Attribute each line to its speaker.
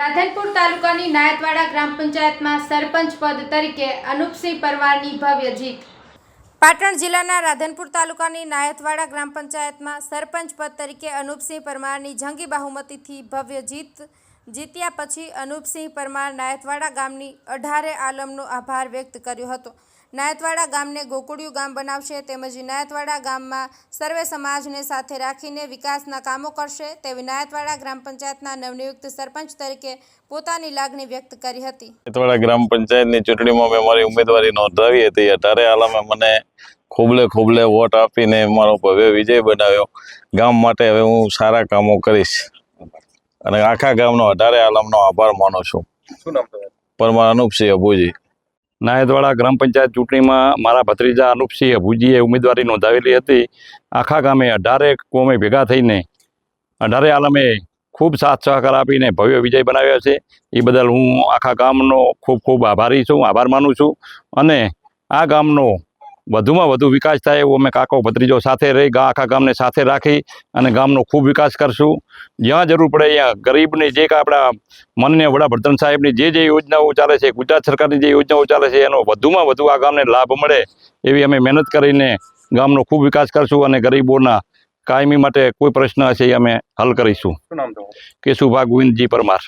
Speaker 1: રાધનપુર તાલુકાની નાયતવાડા ગ્રામ પંચાયતમાં સરપંચ પદ તરીકે અનુપસિંહ પરમારની ભવ્ય જીત. પાટણ જિલ્લાના રાધનપુર તાલુકાની નાયતવાડા ગ્રામ પંચાયતમાં સરપંચ પદ તરીકે અનુપસિંહ પરમારની જંગી બહુમતીથી ભવ્ય જીત જીત્યા પછી અનુપસિંહ પરમાર નાયતવાડા ગામની અઢારે આલમનો આભાર વ્યક્ત કર્યો હતો. નાયતવાડા ગામને ગોકુળિયું ગામ બનાવશે તેમજ નાયતવાડા ગામમાં સર્વે સમાજને સાથે રાખીને વિકાસના કામો કરશે તેવી નાયતવાડા ગ્રામ પંચાયતના નવનિયુક્ત સરપંચ તરીકે પોતાની લાગણી વ્યક્ત કરી હતી.
Speaker 2: નાયતવાડા ગ્રામ પંચાયતની ચૂંટણીમાં મેં મારી ઉમેદવારી નોંધાવી હતી. અઢારે આલામે મને ખૂબલે ખૂબલે વોટ આપીને મારો ભવ્ય વિજય બનાવ્યો. ગામ માટે હવે હું સારા કામો કરીશ. અને આખા ગામનો અઢારે આલમનો આભાર માનું છું.
Speaker 3: શું નામ
Speaker 2: પરમાર અનુપસિંહ અભુજી.
Speaker 4: નાયદવાડા ગ્રામ પંચાયત ચૂંટણીમાં મારા ભત્રીજા અનુપસિંહ અભુજીએ ઉમેદવારી નોંધાવેલી હતી. આખા ગામે અઢારે કોમે ભેગા થઈને અઢારે આલમે ખૂબ સાથ સહકાર આપીને ભવ્ય વિજય બનાવ્યો છે. એ બદલ હું આખા ગામનો ખૂબ ખૂબ આભારી છું આભાર માનું છું. અને આ ગામનો વધુમાં વધુ વિકાસ થાય એવો અમે કાકો ભત્રીજો સાથે રહી ગા આખા ગામને સાથે રાખી અને ગામનો ખૂબ વિકાસ કરશું. જ્યાં જરૂર પડે અહીંયા ગરીબની જે કાંઈ આપણા માનનીય વડાપ્રધાન સાહેબની જે જે યોજનાઓ ચાલે છે ગુજરાત સરકારની જે યોજનાઓ ચાલે છે એનો વધુમાં વધુ આ ગામને લાભ મળે એવી અમે મહેનત કરીને ગામનો ખૂબ વિકાસ કરશું અને ગરીબોના કાયમી માટે કોઈ પ્રશ્ન હશે એ અમે હલ કરીશું. કેશુભા ગોવિંદજી પરમાર.